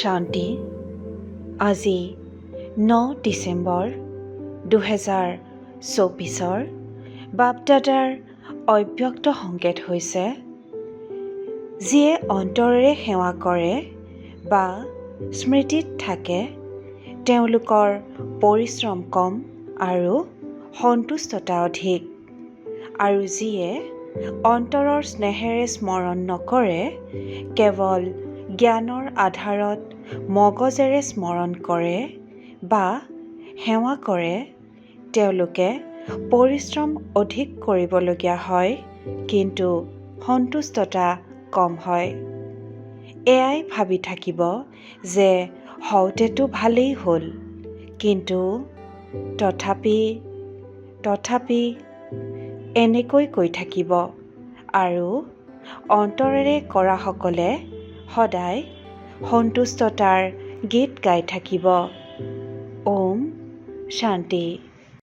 শান্তি। আজি ন ডিচেম্বৰ দুহেজাৰ চৌবিছৰ বাপদাদাৰ অব্যক্ত সংকেত হৈছে যিয়ে অন্তৰেৰে সেৱা কৰে বা স্মৃতিত থাকে তেওঁলোকৰ পৰিশ্ৰম কম আৰু সন্তুষ্টতা অধিক আৰু যিয়ে অন্তৰৰ স্নেহেৰে স্মৰণ নকৰে কেৱল জ্ঞানৰ আধাৰত মগজেৰে স্মৰণ কৰে বা সেৱা কৰে তেওঁলোকে পৰিশ্ৰম অধিক কৰিবলগীয়া হয় কিন্তু সন্তুষ্টতা কম হয়। এয়াই ভাবি থাকিব যে হওঁতেতো ভালেই হ'ল কিন্তু তথাপি তথাপি এনেকৈ কৈ থাকিব আৰু অন্তৰেৰে কৰাসকলে সদায় সন্তুষ্টতাৰ গীত গাই থাকিব। ওম শান্তি।